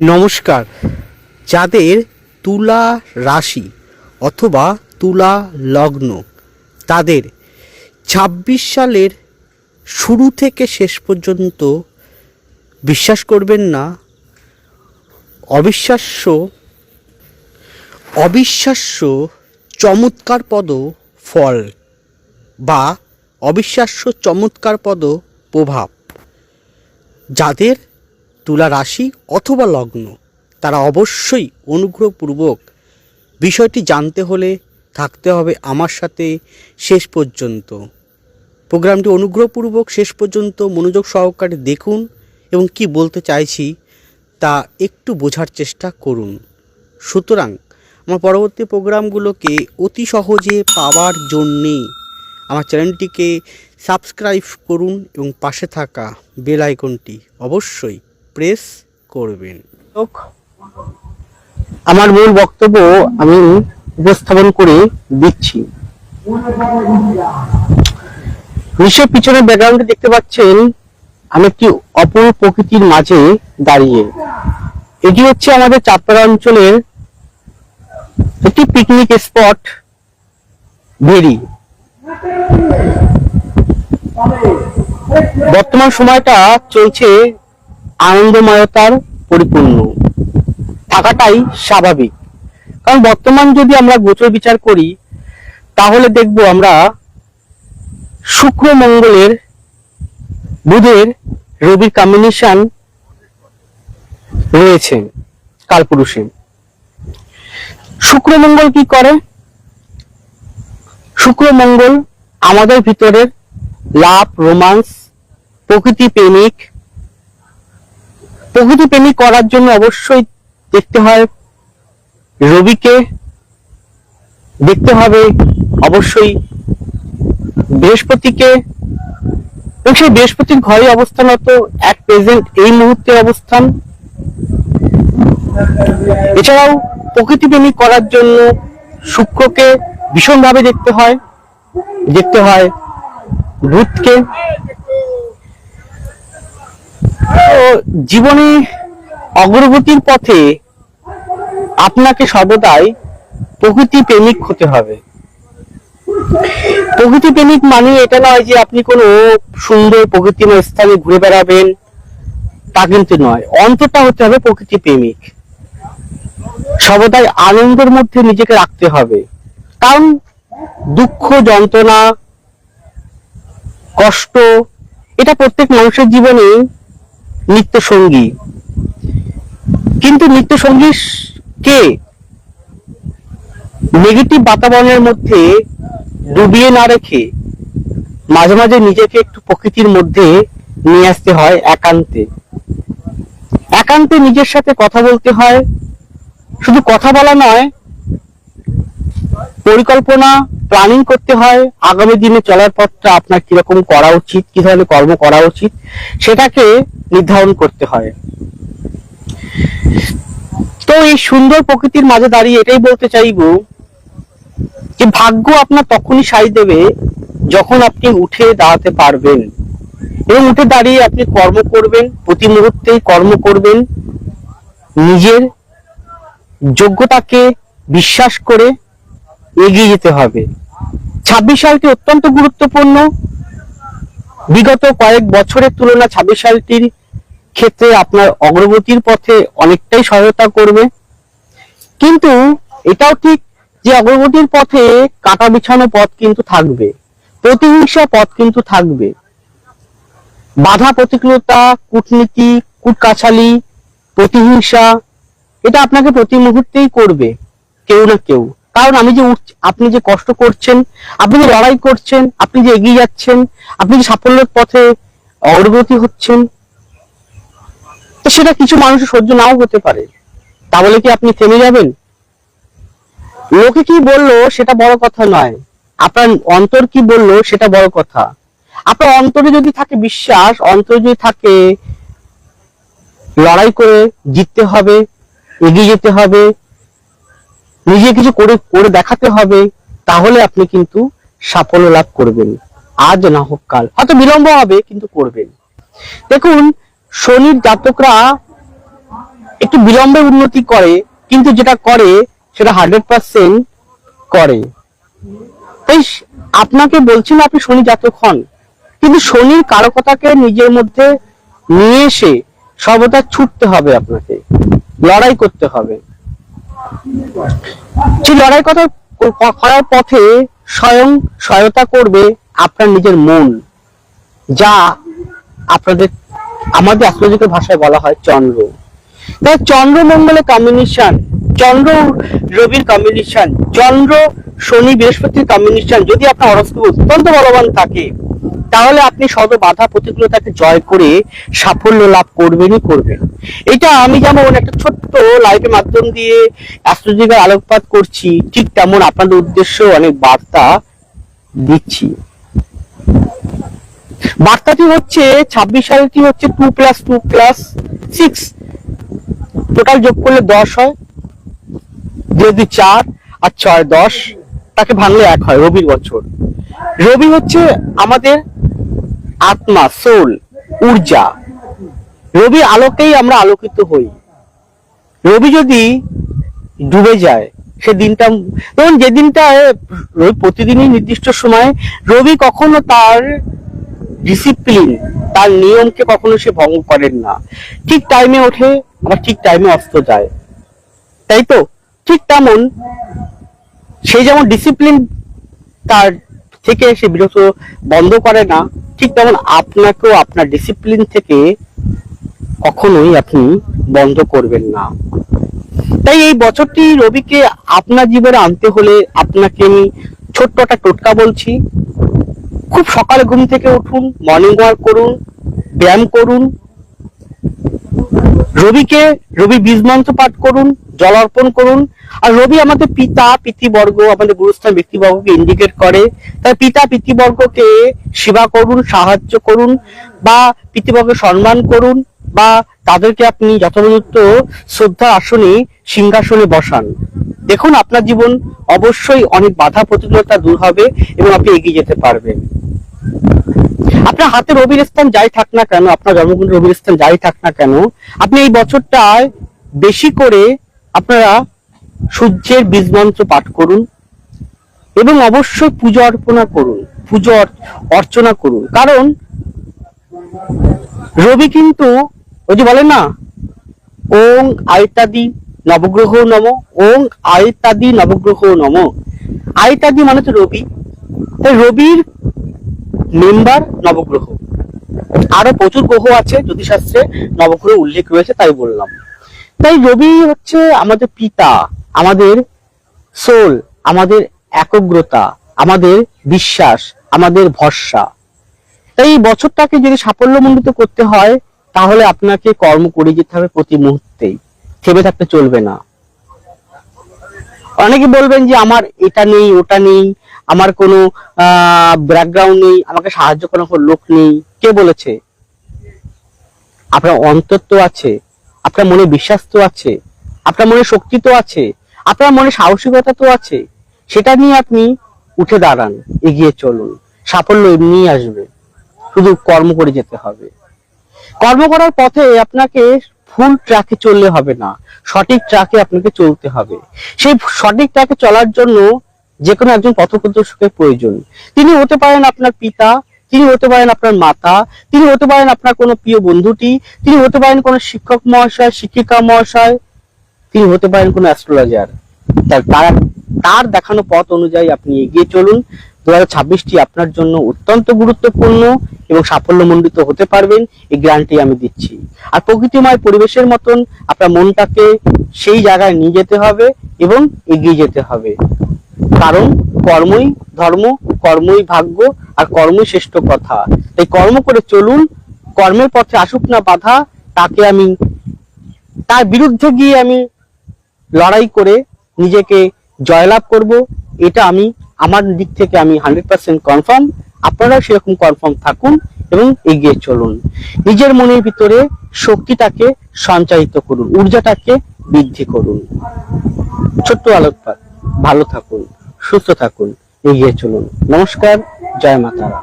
নমস্কার। যাদের তুলা রাশি অথবা তুলা লগ্ন, তাদের ছাব্বিশ সালের শুরু থেকে শেষ পর্যন্ত বিশ্বাস করবেন না, অবিশ্বাস্য অবিশ্বাস্য চমৎকার পদ ফল বা অবিশ্বাস্য চমৎকার পদ প্রভাব। যাদের তুলা রাশি অথবা লগ্ন, তারা অবশ্যই অনুগ্রহপূর্বক বিষয়টি জানতে হলে থাকতে হবে আমার সাথে শেষ পর্যন্ত। প্রোগ্রামটি অনুগ্রহপূর্বক শেষ পর্যন্ত মনোযোগ সহকারে দেখুন এবং কি বলতে চাইছি তা একটু বোঝার চেষ্টা করুন। সুতরাং, আমার পরবর্তী প্রোগ্রামগুলোকে অতি সহজে পাওয়ার জন্যে আমার চ্যানেলটিকে সাবস্ক্রাইব করুন এবং পাশে থাকা বেল আইকনটি অবশ্যই প্রেস করবেন। আমার মূল বক্তব্য আমি উপস্থাপন করে দিচ্ছি। নিশ্চয় পিছনে ব্যাকগ্রাউন্ডে দেখতে পাচ্ছেন, আমি একটি অপর প্রকৃতির মাঝে দাঁড়িয়ে। এটি হচ্ছে আমাদের চাঁদপাড়া অঞ্চলের একটি পিকনিক স্পট ভেরি। বর্তমান সময়টা চলছে আনন্দময়তার পরিপূর্ণ। থাকাটাই স্বাভাবিক। কারণ বর্তমান যদি আমরা গোচর বিচার করি, তাহলে দেখব আমরা শুক্র মঙ্গলের বুধের রবির কম্বিনেশন রয়েছে, কালপুরুষে। শুক্র মঙ্গল কি করে? শুক্র মঙ্গল আমাদের ভিতরের লাভ, রোমান্স, প্রকৃতি প্রেমিক প্রকৃতি প্রেমিক করার জন্য অবশ্যই দেখতে হয় রবিকে। দেখতে হবে অবশ্যই বৃহস্পতিকে। এবং সেই বৃহস্পতির ঘরে অবস্থানত এক প্রেজেন্ট এই মুহূর্তে অবস্থান। এছাড়াও প্রকৃতি প্রেমিক করার জন্য শুক্রকে ভীষণভাবে দেখতে হয়। দেখতে হয় বুধকে। তো জীবনে অগ্রগতির পথে আপনাকে সর্বদাই প্রকৃতি প্রেমিক হতে হবে। প্রকৃতি প্রেমিক মানে এটা নয় যে আপনি কোনো সুন্দর প্রকৃতিময় স্থানে ঘুরে বেড়াবেন, তা কিন্তু নয়। অন্তরটা হতে হবে প্রকৃতি প্রেমিক। সর্বদাই আনন্দের মধ্যে নিজেকে রাখতে হবে। কারণ দুঃখ, যন্ত্রণা, কষ্ট, এটা প্রত্যেক মানুষের জীবনে নিত্য সঙ্গী কিন্তু নিত্য সঙ্গী কে? নেগেটিভ বাতাবরণের মধ্যে ডুবিয়ে না রেখে মাঝে মাঝে নিজেকে একটু প্রকৃতির মধ্যে নিয়ে আসতে হয় একান্তে। একান্তে নিজের সাথে কথা বলতে হয়। শুধু কথা বলা নয় পরিকল্পনা প্ল্যানিং করতে হয়, আগামী দিনে চলার পথটা আপনার কীরকম করা উচিত, কি ধরনের কর্ম করা উচিত, সেটাকে নির্ধারণ করতে হয়। তো এই সুন্দর প্রকৃতির মাঝে দাঁড়িয়ে এটাই বলতে চাইব যে ভাগ্য আপনার তখনই সাই দেবে যখন আপনি উঠে দাঁড়াতে পারবেন। এবং উঠে দাঁড়িয়ে আপনি কর্ম করবেন, প্রতি মুহূর্তেই কর্ম করবেন, নিজের যোগ্যতাকে বিশ্বাস করে এগিয়ে যেতে হবে। ছাব্বিশ সালটি অত্যন্ত গুরুত্বপূর্ণ। বিগত কয়েক বছরের তুলনা ছাব্বিশ সালটির ক্ষেত্রে আপনার অগ্রগতির পথে অনেকটাই সহায়তা করবে। কিন্তু এটাও ঠিক যে অগ্রগতির পথে কাটা বিছানো পথ কিন্তু থাকবে। প্রতিহিংসা পথ কিন্তু থাকবে। বাধা প্রতিকূলতা, কূটনীতি, কুটকাছালি, প্রতিহিংসা, এটা আপনাকে প্রতি মুহূর্তেই করবে, কেউ না কেউ। কারণ আমি যে আপনি যে কষ্ট করছেন, আপনি যে লড়াই করছেন, আপনি যে এগিয়ে যাচ্ছেন, আপনি যে সাফল্যের পথে অগ্রগতি হচ্ছেন, তো সেটা কিছু মানুষের সহ্য নাও হতে পারে। তা বলে কি আপনি থেমে যাবেন? লোকে কি বলল, সেটা বড় কথা নয়। আপনার অন্তর কি বলল, সেটা বড় কথা। আপনার অন্তরে যদি থাকে বিশ্বাস, অন্তরে যদি থাকে লড়াই করে জিততে হবে, এগিয়ে যেতে হবে নিজে কিছু করে করে দেখাতে হবে, তাহলে আপনি কিন্তু সাফল্য লাভ করবেন। আজ না হোক কাল। হয়তো বিলম্ব হবে, কিন্তু করবেন। দেখুন, শনির জাতকরা একটু বিলম্বে উন্নতি করে, কিন্তু যেটা করে, সেটা হান্ড্রেড পার্সেন্ট করে। তাই আপনাকে বলছি না আপনি শনি জাতক হন। কিন্তু শনির কারকতাকে নিজের মধ্যে নিয়ে এসে সর্বদা ছুটতে হবে আপনাকে। লড়াই করতে হবে। সেই লড়াই কথা করার পথে স্বয়ং সহায়তা করবে আপনার নিজের মন, যা আপনাদের, আমাদের অ্যাস্ট্রোলজিক্যাল ভাষায় বলা হয় চন্দ্র। তাই চন্দ্র মঙ্গলের কম্বিনেশন চন্দ্র রবির কম্বিনেশন চন্দ্র শনি বৃহস্পতির কম্বিনেশন যদি আপনার হরস্কোপ অত্যন্ত বলবান থাকে তাহলে আপনি শত বাধা প্রতিকূলতাকে জয় করে সাফল্য লাভ করবেনই করবেন। এটা আমি যেমন একটা ছোট্ট লাইভের মাধ্যম দিয়ে অ্যাস্ট্রোলজিক্যাল আলোকপাত করছি, ঠিক তেমন আপনাদের উদ্দেশ্য অনেক বার্তা দিচ্ছি। বার্তাটি হচ্ছে ছাব্বিশ সালটি হচ্ছে two plus two plus six total যোগ করলে দশ হয় যদি চার আর ছয় দশ। তাকে ভাঙলে এক হয়, রবির বছর। রবি হচ্ছে আমাদের আত্মা সোল ঊর্জা রবি আলোকেই আমরা আলোকিত হই। রবি যদি ডুবে যায়, সে দিনটা ধরুন যে দিনটা, রবি প্রতিদিনই নির্দিষ্ট সময়, রবি কখনো তার ডিসিপ্লিন তার নিয়মকে কখনো সে ভঙ্গ করেন না। ঠিক টাইমে ওঠে, আবার ঠিক টাইমে অস্ত যায়। তাই তো? ঠিক তেমন, সে যেমন ডিসিপ্লিন তার থেকে সে বিরত বন্ধ করে না, ঠিক তেমন আপনাকেও আপনার ডিসিপ্লিন থেকে কখনোই আপনি বন্ধ করবেন না। তাই এই বছরটি রবিকে আপনার জীবনে আনতে হলে আপনাকে আমি ছোট্ট একটা টোটকা বলছি। খুব সকালে ঘুম থেকে উঠুন মর্নিং ওয়াক করুন, ব্যায়াম করুন। রবিকে, রবি বীজ মন্ত্র পাঠ করুন জল অর্পণ করুন। আর রবি আমাদের পিতা, পিতৃবর্গ, আমাদের গুরুস্থান ব্যক্তিবর্গকে ইন্ডিকেট করে। তাই পিতা, পিতৃবর্গকে সেবা করুন, সাহায্য করুন, বা পিতৃবর্গকে সম্মান করুন, বা তাদেরকে আপনি যথাযথ শ্রদ্ধা আসনে সিংহাসনে বসান। দেখুন, আপনার জীবন অবশ্যই অনেক বাধা প্রতিকূলতা দূর হবে এবং আপনি এগিয়ে যেতে পারবেন। আপনার হাতে রবির স্থান যাই থাক না কেন, আপনার জন্মকুণ্ড রবির স্থান যাই থাক না কেন, আপনি এই বছরটায় বেশি করে আপনারা সূর্যের বীজ মন্ত্র পাঠ করুন এবং অবশ্যই পুজো অর্পণা করুন, পুজো অর্চনা করুন। কারণ রবি কিন্তু ওই যে বলেন না, ওং আয়তাদি নবগ্রহ নম, ওং আয়তাদি নবগ্রহ নম। আয়তাদি মানে তো রবি। তাই রবির মেম্বার নবগ্রহ। আরও প্রচুর গ্রহ আছে, জ্যোতিষশাস্ত্রে নবগ্রহ উল্লেখ রয়েছে, তাই বললাম। তাই রবি হচ্ছে আমাদের পিতা, আমাদের সোল আমাদের একগ্রতা, আমাদের বিশ্বাস, আমাদের ভরসা। তাই এই বছরটাকে যদি সাফল্যমণ্ডিত করতে হয়, তাহলে আপনাকে কর্ম করে যেতে হবে প্রতি মুহূর্তেই। থেমে থাকতে চলবে না। অনেকে বলবেন যে, আমার এটা নেই, ওটা নেই, আমার কোনো ব্যাকগ্রাউন্ড নেই, আমাকে সাহায্য করার লোক নেই। কে বলেছে? আপনার অন্তর তো আছে। আপনার মনে বিশ্বাস তো আছে, আপনার মনে শক্তি তো আছে, আপনার মনে সাহসিকতা তো আছে, সেটা নিয়ে আপনি উঠে দাঁড়ান, এগিয়ে চলুন। সাফল্য এমনিই আসবে, শুধু কর্ম করে যেতে হবে। কর্ম করার পথে আপনাকে ফুল ট্র্যাকে চললে হবে না, সঠিক ট্র্যাকে আপনাকে চলতে হবে। সেই সঠিক ট্র্যাকে চলার জন্য যে কোনো একজন পথপ্রদর্শকের প্রয়োজন। তিনি হতে পারেন আপনার পিতা তিনি হতে পারেন আপনার মাতা, তিনি হতে পারেন আপনার কোনো প্রিয় বন্ধুটি, তিনি হতে পারেন কোনো শিক্ষক মহাশয়, শিক্ষিকা মহাশয়, তিনি হতে পারেন কোনো অ্যাস্ট্রোলজার তার তার দেখানো পথ অনুযায়ী আপনি এগিয়ে চলুন। দু ছাব্বিশটি আপনার জন্য অত্যন্ত গুরুত্বপূর্ণ এবং সাফল্যমণ্ডিত হতে পারবেন। এই গ্যারান্টি আমি দিচ্ছি। আর প্রকৃতিময় পরিবেশের মতন আপনার মনটাকে সেই জায়গায় নিয়ে যেতে হবে এবং এগিয়ে যেতে হবে। কারণ কর্মই ধর্ম কর্মই ভাগ্য আর কর্মই শ্রেষ্ঠ কথা। তাই কর্ম করে চলুন, কর্মের পথে আসুক না বাধা, তাকে আমি, তার বিরুদ্ধে গিয়ে আমি লড়াই করে নিজেকে জয়লাভ করব, এটা আমি, আমার দিক থেকে আমি হান্ড্রেড পার্সেন্ট কনফার্ম আপনারাও সেরকম কনফার্ম থাকুন এবং এগিয়ে চলুন। নিজের মনের ভিতরে শক্তিটাকে সঞ্চারিত করুন, ঊর্জাটাকে বৃদ্ধি করুন। ছোট্ট আলোকপাত, ভালো থাকুন, সুস্থ থাকুন। এগিয়ে চলুন। নমস্কার জয় মাতারা।